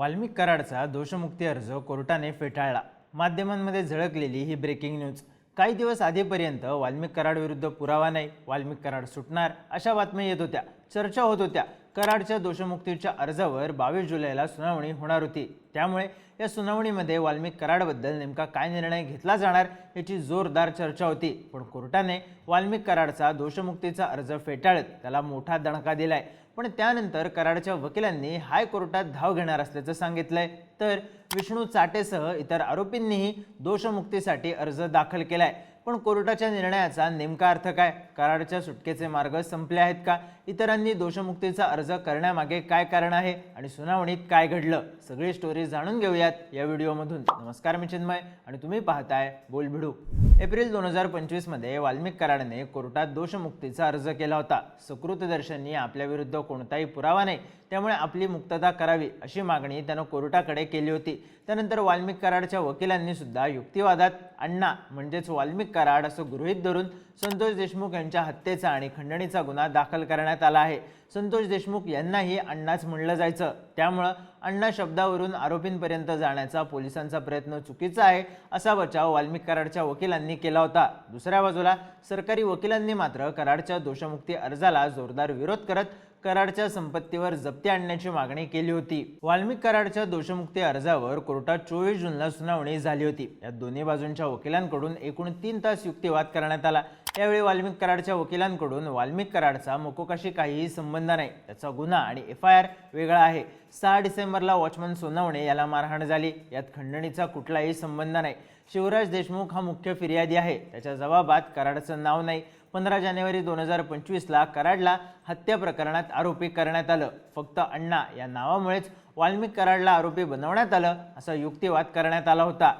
वाल्मिक कराडचा दोषमुक्ती अर्ज कोर्टाने फेटाळला. माध्यमांमध्ये झळकलेली ही ब्रेकिंग न्यूज काही दिवस आधीपर्यंत वाल्मिक कराड विरुद्ध पुरावा नाही. वाल्मिक कराड सुटणार अशा बातम्या येत होत्या. चर्चा होत होत्या. कराडच्या दोषमुक्तीच्या अर्जावर बावीस जुलैला सुनावणी होणार होती. त्यामुळे या सुनावणीमध्ये वाल्मिक कराडबद्दल नेमका काय निर्णय घेतला जाणार याची जोरदार चर्चा होती. पण कोर्टाने वाल्मिक कराडचा दोषमुक्तीचा अर्ज फेटाळत त्याला मोठा दणका दिलाय. पण त्यानंतर कराडच्या वकिलांनी हायकोर्टात धाव घेणार असल्याचं सांगितलंय. तर विष्णू चाटेसह इतर आरोपींनीही दोषमुक्तीसाठी अर्ज दाखल केलाय. पण कोर्टाच्या निर्णयाचा नेमका अर्थ काय? कराडच्या सुटकेचे मार्ग संपले आहेत का? इतरांनी दोषमुक्तीचा अर्ज करण्यामागे काय कारण आहे? आणि सुनावणीत काय घडलं? सगळी स्टोरी जाणून घेऊयात या व्हिडिओमधून. नमस्कार मी चिन्मय आणि तुम्ही पाहताय बोलभिडू. एप्रिल दोन हजार पंचवीसमध्ये वाल्मिक कराडने कोर्टात दोषमुक्तीचा अर्ज केला होता. सकृतदर्शननी आपल्या विरुद्ध कोणताही पुरावा नाही. त्यामुळे आपली मुक्तता करावी अशी मागणी त्यानं कोर्टाकडे केली होती. त्यानंतर वाल्मिक कराडच्या वकिलांनी सुद्धा युक्तिवादात अण्णा म्हणजेच वाल्मिक कराड असं गृहीत धरून संतोष देशमुख यांच्या हत्येचा आणि खंडणीचा गुन्हा दाखल करण्यात आला आहे. संतोष देशमुख यांनाही अण्णाच म्हणलं जायचं. त्यामुळं अण्णा शब्दावरून आरोपींपर्यंत जाण्याचा पोलिसांचा प्रयत्न चुकीचा आहे असा बचाव वाल्मिक कराडच्या वकिलांनी केला होता. दुसऱ्या बाजूला सरकारी वकिलांनी मात्र कराडच्या दोषमुक्ती अर्जाला जोरदार विरोध करत कराडच्या संपत्तीवर जप्ती आणण्याची मागणी केली होती. वाल्मिक कराडच्या दोषमुक्ती अर्जावर कोर्टात चोवीस जूनला सुनावणी झाली होती. या दोन्ही बाजूंच्या वकिलांकडून एकूण तीन तास युक्तिवाद करण्यात आला. त्यावेळी वाल्मिक कराडच्या वकिलांकडून वाल्मिक कराडचा मोकोकाशी काहीही संबंध नाही. त्याचा गुन्हा आणि एफ आय आर वेगळा आहे. सहा डिसेंबरला वॉचमन सोनवणे याला मारहाण झाली. यात खंडणीचा कुठलाही संबंध नाही. शिवराज देशमुख हा मुख्य फिर्यादी आहे. त्याच्या जबाबात कराडचं नाव नाही. पंधरा जानेवारी दोन हजार पंचवीसला कराडला हत्या प्रकरणात आरोपी करण्यात आलं. फक्त अण्णा या नावामुळेच वाल्मिक कराडला आरोपी बनवण्यात आलं असा युक्तिवाद करण्यात आला होता.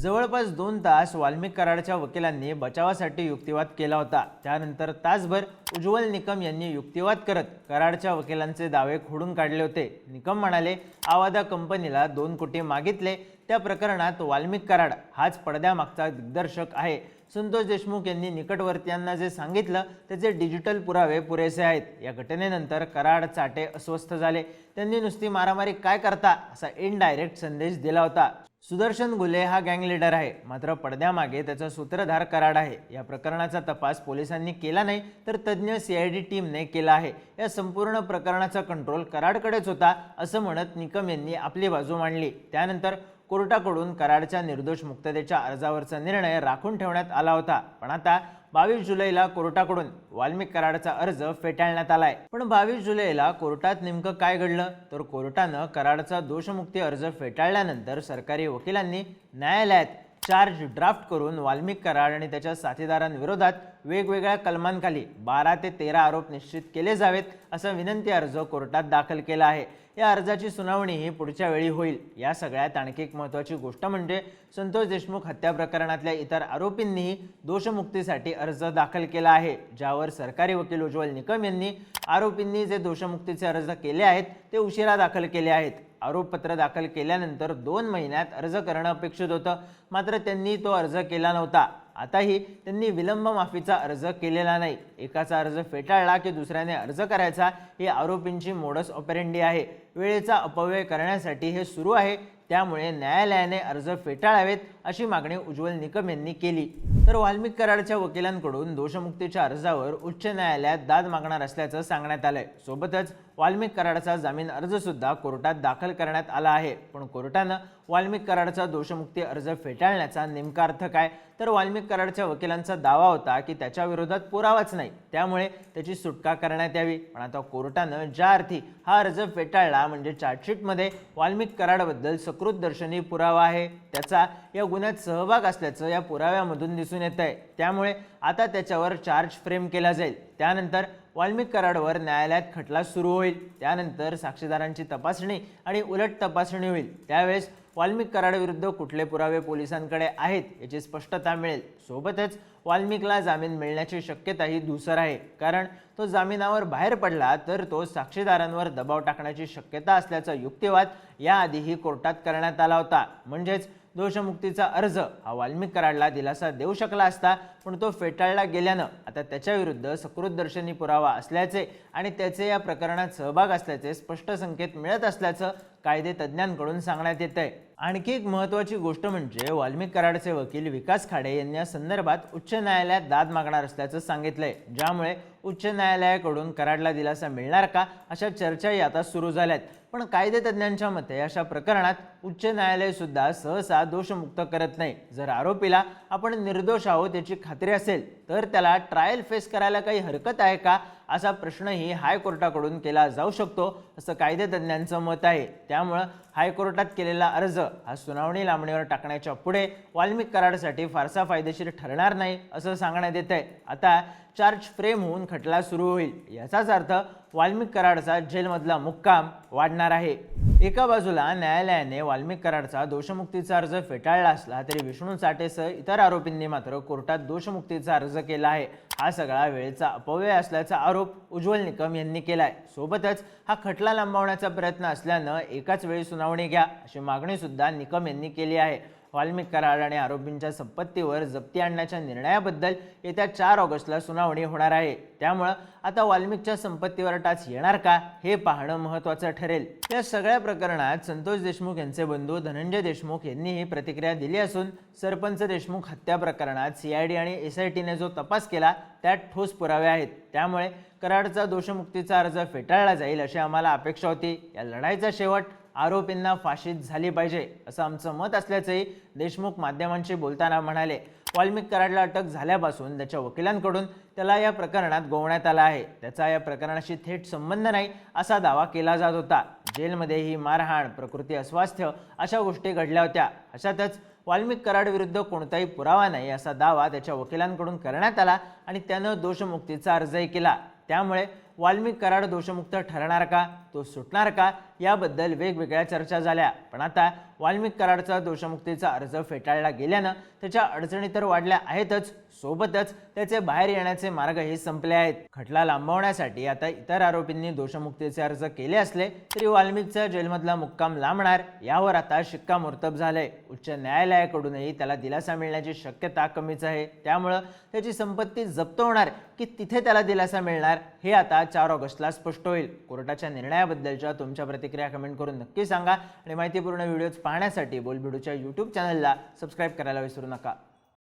जवळपास दोन तास वाल्मिक कराडच्या वकिलांनी बचावासाठी युक्तिवाद केला होता. त्यानंतर तासभर उज्ज्वल निकम यांनी युक्तिवाद करत कराडच्या वकिलांचे दावे खोडून काढले होते. निकम म्हणाले आवादा कंपनीला दोन कोटी मागितले. त्या प्रकरणात वाल्मिक कराड हाच पडद्यामागचा दिग्दर्शक आहे. संतोष देशमुख यांनी निकटवर्तीयांना जे सांगितलं त्याचे डिजिटल पुरावे पुरेसे आहेत. या घटनेनंतर कराड चाटे अस्वस्थ झाले. त्यांनी नुसती मारामारी काय करता असा इनडायरेक्ट संदेश दिला होता. सुदर्शन गुले हा गँग लीडर आहे. मात्र पडद्यामागे त्याचा सूत्रधार कराड आहे. या प्रकरणाचा तपास पोलिसांनी केला नाही तर तज्ज्ञ सीआयडी टीमने केला आहे. या संपूर्ण प्रकरणाचा कंट्रोल कराडकडेच होता असं म्हणत निकम यांनी आपली बाजू मांडली. त्यानंतर कोर्टाकडून कराडच्या निर्दोष मुक्ततेच्या अर्जावरचा निर्णय राखून ठेवण्यात आला होता. पण आता बावीस जुलैला कोर्टाकडून वाल्मिक कराडचा अर्ज फेटाळण्यात आलाय. पण बावीस जुलैला कोर्टात नेमकं काय घडलं? तर कोर्टानं कराडचा दोषमुक्ती अर्ज फेटाळल्यानंतर सरकारी वकिलांनी न्यायालयात चार्ज ड्राफ्ट करून वाल्मिक कराड आणि त्याच्या साथीदारांविरोधात वेगवेगळ्या कलमांखाली बारा ते तेरा आरोप निश्चित केले जावेत असा विनंती अर्ज कोर्टात दाखल केला आहे. या अर्जाची सुनावणी ही पुढच्या वेळी होईल. या सगळ्यात आणखी एक महत्त्वाची गोष्ट म्हणजे संतोष देशमुख हत्या प्रकरणातल्या इतर आरोपींनीही दोषमुक्तीसाठी अर्ज दाखल केला आहे ज्यावर सरकारी वकील उज्ज्वल निकम यांनी आरोपींनी जे दोषमुक्तीचे अर्ज केले आहेत ते उशिरा दाखल केले आहेत. आरोपपत्र दाखल केल्यानंतर दोन महिन्यात अर्ज करणं अपेक्षित होतं. मात्र त्यांनी तो अर्ज केला नव्हता. आताही त्यांनी विलंब माफीचा अर्ज केलेला नाही. एकाचा अर्ज फेटाळला की दुसऱ्याने अर्ज करायचा ही आरोपींची मोडस ऑपरेंडी आहे. वेळेचा अपव्यय करण्यासाठी हे सुरू आहे. त्यामुळे न्यायालयाने अर्ज फेटाळावेत अशी मागणी उज्ज्वल निकम यांनी केली. तर वाल्मिक कराडच्या वकिलांकडून दोषमुक्तीच्या अर्जावर उच्च न्यायालयात दाद मागणार असल्याचं सांगण्यात आलंय. सोबतच वाल्मिक कराडचा जामीन अर्ज सुद्धा कोर्टात दाखल करण्यात आला आहे. पण कोर्टानं वाल्मिक कराडचा दोषमुक्ती अर्ज फेटाळण्याचा नेमका अर्थ काय? तर वाल्मिक कराडच्या वकिलांचा दावा होता की त्याच्या विरोधात पुरावाच नाही. त्यामुळे त्याची सुटका करण्यात यावी. पण आता कोर्टानं ज्या अर्थी हा अर्ज फेटाळला म्हणजे चार्जशीटमध्ये वाल्मिक कराडबद्दल सकृत दर्शनी पुरावा आहे. त्याचा या गुन्ह्यात सहभाग असल्याचं या पुराव्यामधून दिसून येत आहे. त्यामुळे आता त्याच्यावर चार्ज फ्रेम केला जाईल. त्यानंतर वाल्मिक कराडवर न्यायालयात खटला सुरू होईल. त्यानंतर साक्षीदारांची तपासणी आणि उलट तपासणी होईल. त्यावेळेस वाल्मिक कराडविरुद्ध कुठले पुरावे पोलिसांकडे आहेत याची स्पष्टता मिळेल. सोबतच वाल्मिकला जामीन मिळण्याची शक्यताही धुसर आहे. कारण तो जामिनावर बाहेर पडला तर तो साक्षीदारांवर दबाव टाकण्याची शक्यता असल्याचा युक्तिवाद याआधीही कोर्टात करण्यात आला होता. म्हणजेच दोषमुक्तीचा अर्ज हा वाल्मिक कराडला दिलासा देऊ शकला असता पण तो फेटाळला गेल्यानं आता त्याच्याविरुद्ध सकृतदर्शनी पुरावा असल्याचे आणि त्याचे या प्रकरणात सहभाग असल्याचे स्पष्ट संकेत मिळत असल्याचं कायदे तज्ज्ञांकडून सांगण्यात येत आहे आणखी एक महत्त्वाची गोष्ट म्हणजे वाल्मिक कराडचे वकील विकास खाडे यांनी या संदर्भात उच्च न्यायालयात दाद मागणार असल्याचं सांगितलंय. ज्यामुळे उच्च न्यायालयाकडून कराडला दिलासा मिळणार का अशा चर्चाही आता सुरू झाल्यात. पण कायदे तज्ज्ञांच्या मते अशा प्रकरणात उच्च न्यायालय सुद्धा सहसा दोषमुक्त करत नाही. जर आरोपीला आपण निर्दोष आहोत याची खात्री असेल तर त्याला ट्रायल फेस करायला काही हरकत आहे का? असा प्रश्नही हायकोर्टाकडून केला जाऊ शकतो असं कायदे तज्ज्ञांचं मत आहे. त्यामुळं हायकोर्टात केलेला अर्ज हा सुनावणी लांबणीवर टाकण्याच्या पुढे वाल्मिक कराडसाठी फारसा फायदेशीर ठरणार नाही असं सांगण्यात येत आहे. आता चार्ज फ्रेम होऊन खटला सुरू होईल. याचाच अर्थ वाल्मिक कराडचा जेलमधला मुक्काम वाढणार आहे. एका बाजूला न्यायालयाने वाल्मिक कराडचा दोषमुक्तीचा अर्ज फेटाळला असला तरी विष्णू चाटेसह इतर आरोपींनी मात्र कोर्टात दोषमुक्तीचा अर्ज केला आहे. हा सगळा वेळेचा अपव्यय असल्याचा आरोप उज्ज्वल निकम यांनी केला आहे सोबतच हा खटला लांबवण्याचा प्रयत्न असल्यानं एकाच वेळी सुनावणी घ्या अशी मागणीसुद्धा निकम यांनी केली आहे. वाल्मिक कराड आणि आरोपींच्या संपत्तीवर जप्ती आणण्याच्या निर्णयाबद्दल येत्या चार ऑगस्टला सुनावणी होणार आहे. त्यामुळं आता वाल्मिकच्या संपत्तीवर टाच येणार का हे पाहणं महत्त्वाचं ठरेल. या सगळ्या प्रकरणात संतोष देशमुख यांचे बंधू धनंजय देशमुख यांनी ही प्रतिक्रिया दिली असून सरपंच देशमुख हत्या प्रकरणात सीआयडी आणि एस आय टीने जो तपास केला त्यात ठोस पुरावे आहेत. त्यामुळे कराडचा दोषमुक्तीचा अर्ज फेटाळला जाईल अशी आम्हाला अपेक्षा होती. या लढाईचा शेवट आरोपींना फाशीत झाली पाहिजे असं आमचं मत असल्याचंही देशमुख माध्यमांशी बोलताना म्हणाले. वाल्मिक कराडला अटक झाल्यापासून त्याच्या वकिलांकडून त्याला या प्रकरणात गोवण्यात आला आहे. त्याचा या प्रकरणाशी थेट संबंध नाही असा दावा केला जात होता. जेलमध्ये ही मारहाण प्रकृती अस्वास्थ्य अशा गोष्टी घडल्या होत्या. अशातच वाल्मिक कराड विरुद्ध कोणताही पुरावा नाही असा दावा त्याच्या वकिलांकडून करण्यात आला आणि त्यानं दोषमुक्तीचा अर्जही केला. त्यामुळे वाल्मिक कराड दोषमुक्त ठरणार का तो सुटणार का याबद्दल वेगवेगळ्या चर्चा झाल्या. पण आता वाल्मिक कराडचा दोषमुक्तीचा अर्ज फेटाळला गेल्यानं त्याच्या अडचणी तर वाढल्या आहेतच सोबतच त्याचे बाहेर येण्याचे मार्गही संपले आहेत. खटला लांबवण्यासाठी आता इतर आरोपींनी दोषमुक्तीचे अर्ज केले असले तरी वाल्मिकचा जेलमधला मुक्काम लांबणार यावर आता शिक्कामोर्तब झालंय. उच्च न्यायालयाकडूनही त्याला दिलासा मिळण्याची शक्यता कमीच आहे. त्यामुळं त्याची संपत्ती जप्त होणार की तिथे त्याला दिलासा मिळणार हे आता चार ऑगस्टला स्पष्ट होईल. कोर्टाच्या निर्णयाबद्दलच्या तुमच्या प्रतिक्रिया कमेंट करून नक्की सांगा. आणि माहितीपूर्ण व्हिडिओज पाहण्यासाठी बोलबिडूच्या यूट्यूब चॅनलला सबस्क्राईब करायला विसरू नका.